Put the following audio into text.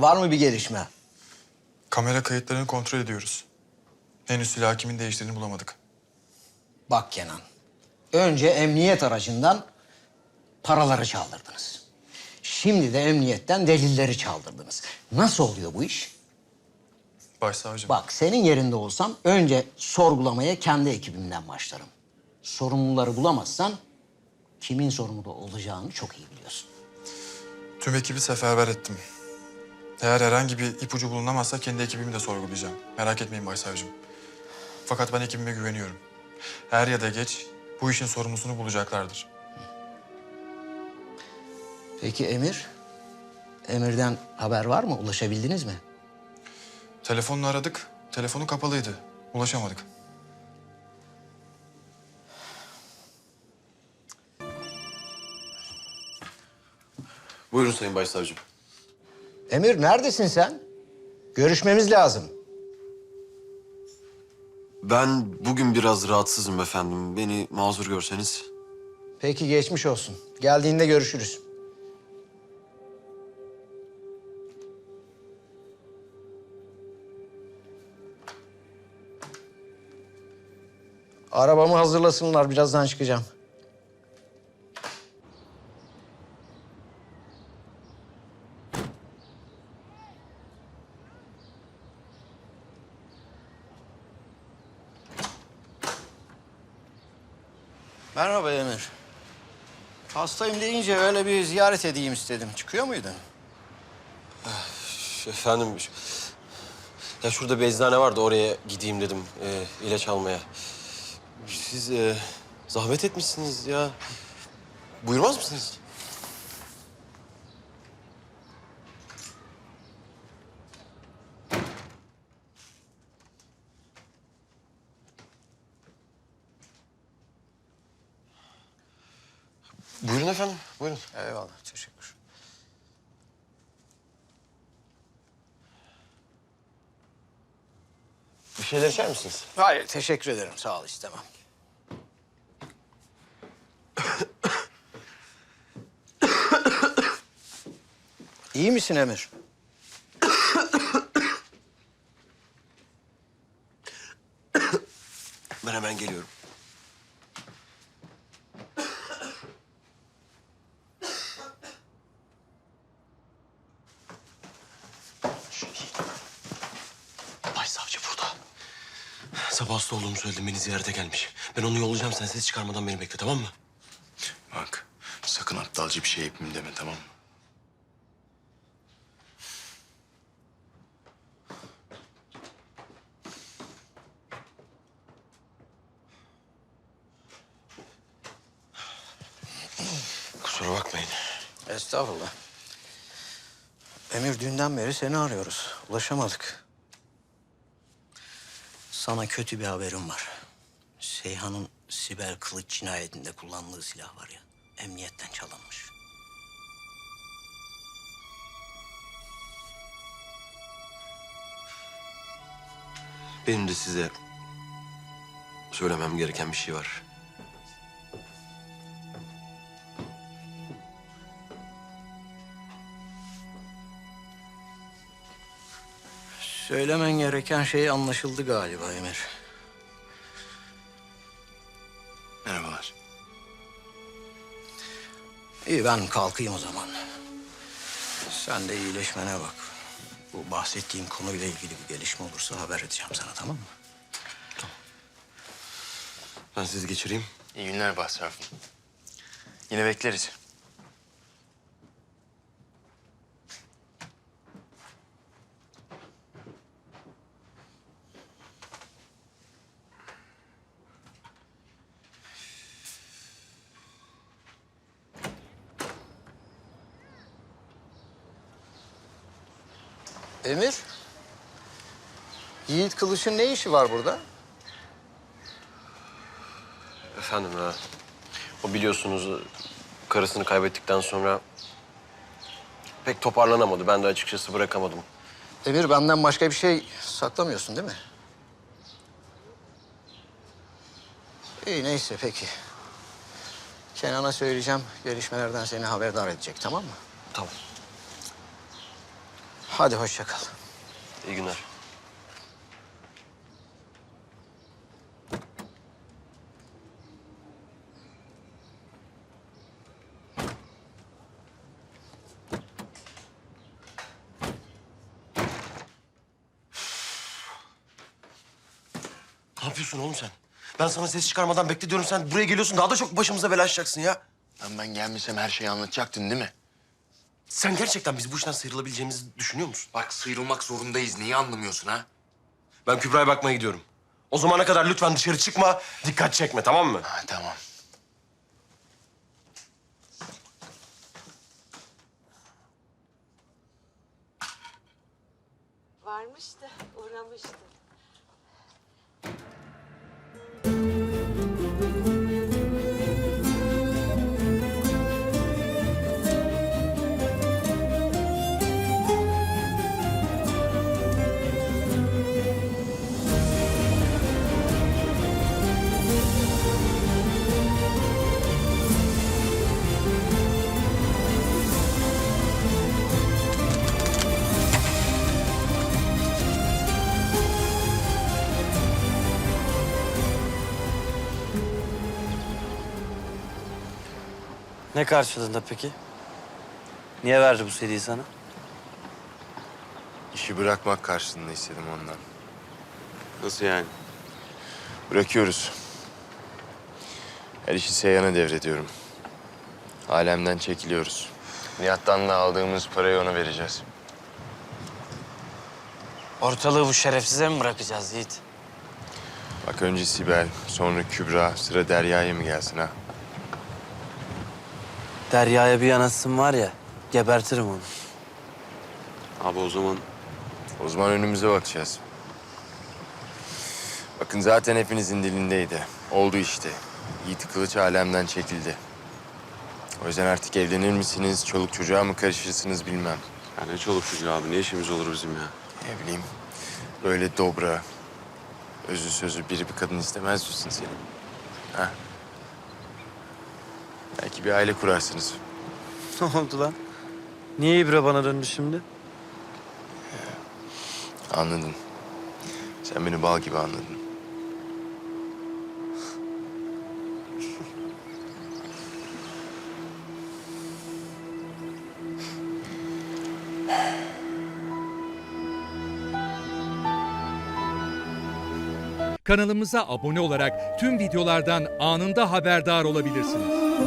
Var mı bir gelişme? Kamera kayıtlarını kontrol ediyoruz. Henüz silahı kimin değiştirdiğini bulamadık. Bak Kenan. Önce emniyet aracından paraları çaldırdınız. Şimdi de emniyetten delilleri çaldırdınız. Nasıl oluyor bu iş? Başsavcım. Bak senin yerinde olsam önce sorgulamaya kendi ekibimden başlarım. Sorumluları bulamazsan kimin sorumlu olacağını çok iyi biliyorsun. Tüm ekibi seferber ettim. Eğer herhangi bir ipucu bulunamazsa kendi ekibimi de sorgulayacağım. Merak etmeyin başsavcım. Fakat ben ekibime güveniyorum. Er ya da geç bu işin sorumlusunu bulacaklardır. Peki Emir? Emir'den haber var mı? Ulaşabildiniz mi? Telefonla aradık. Telefonu kapalıydı. Ulaşamadık. Buyurun Sayın Başsavcım. Emir neredesin sen? Görüşmemiz lazım. Ben bugün biraz rahatsızım efendim. Beni mazur görseniz. Peki geçmiş olsun. Geldiğinde görüşürüz. Arabamı hazırlasınlar. Birazdan çıkacağım. Merhaba Emir. Hastayım deyince öyle bir ziyaret edeyim istedim. Çıkıyor muydun? Efendim... Ya şurada bir eczane vardı oraya gideyim dedim e, ilaç almaya. Siz e, zahmet etmişsiniz ya. Buyurmaz mısınız? Buyurun efendim, buyurun. Eyvallah, teşekkür. Bir şeyler içer misiniz? Hayır, teşekkür ederim. Sağ ol, istemem. İyi misin Emir? Ben hemen geliyorum. Başsavcı burada. Sabah hasta olduğumu söyledim. Beni ziyarete gelmiş. Ben onu yollayacağım. Sen ses çıkarmadan beni bekle tamam mı? Bak sakın aptalca bir şey yapayım deme tamam mı? Kusura bakmayın. Estağfurullah. Emir dünden beri seni arıyoruz. Ulaşamadık. Sana kötü bir haberim var. Seyhan'ın Sibel Kılıç cinayetinde kullandığı silah var ya, emniyetten çalınmış. Benim de size söylemem gereken bir şey var. Söylemen gereken şey anlaşıldı galiba Emir. Merhabalar. İyi ben kalkayım o zaman. Sen de iyileşmene bak. Bu bahsettiğim konuyla ilgili bir gelişme olursa haber edeceğim sana tamam mı? Ben sizi geçireyim. İyi günler Başsavcım. Yine bekleriz. Emir? Yiğit Kılıç'ın ne işi var burada? Efendim ha. O biliyorsunuz karısını kaybettikten sonra pek toparlanamadı. Ben de açıkçası bırakamadım. Emir benden başka bir şey saklamıyorsun değil mi? İyi neyse peki. Kenan'a söyleyeceğim. Gelişmelerden seni haberdar edecek tamam mı? Tamam. Hadi hoşça kal. İyi günler. Ne yapıyorsun oğlum sen? Ben sana ses çıkarmadan bekle diyorum. Sen buraya geliyorsun. Daha da çok başımıza bela açacaksın ya. Lan ben gelmesem her şeyi anlatacaktın değil mi? Sen gerçekten biz bu işten sıyrılabileceğimizi düşünüyor musun? Bak sıyrılmak zorundayız. Niye anlamıyorsun ha? Ben Kübra'ya bakmaya gidiyorum. O zamana kadar lütfen dışarı çıkma, dikkat çekme tamam mı? Ha tamam. Ne karşılığında peki? Niye verdi bu seriyi sana? İşi bırakmak karşılığında istedim ondan. Nasıl yani? Bırakıyoruz. Her işi Seyhan'a devrediyorum. Alemden çekiliyoruz. Nihat'tan da aldığımız parayı ona vereceğiz. Ortalığı bu şerefsize mi bırakacağız Yiğit? Bak önce Sibel, sonra Kübra, sıra Derya'ya mı gelsin ha? Derya'ya bir yanaşsın var ya, gebertirim onu. Abi o zaman O zaman önümüze bakacağız. Bakın zaten hepinizin dilindeydi. Oldu işte. Yiğit Kılıç alemden çekildi. O yüzden artık evlenir misiniz, çoluk çocuğa mı karışırsınız bilmem. ya ne çoluk çocuğu abi ne işimiz olur bizim ya. Ne bileyim, böyle dobra, özü sözü biri bir kadın istemez misin senin? Ha? Belki bir aile kurarsınız. Ne oldu lan? Niye İbre bana döndü şimdi? Anladın. Sen beni bal gibi anladın. Kanalımıza abone olarak tüm videolardan anında haberdar olabilirsiniz. Ooh.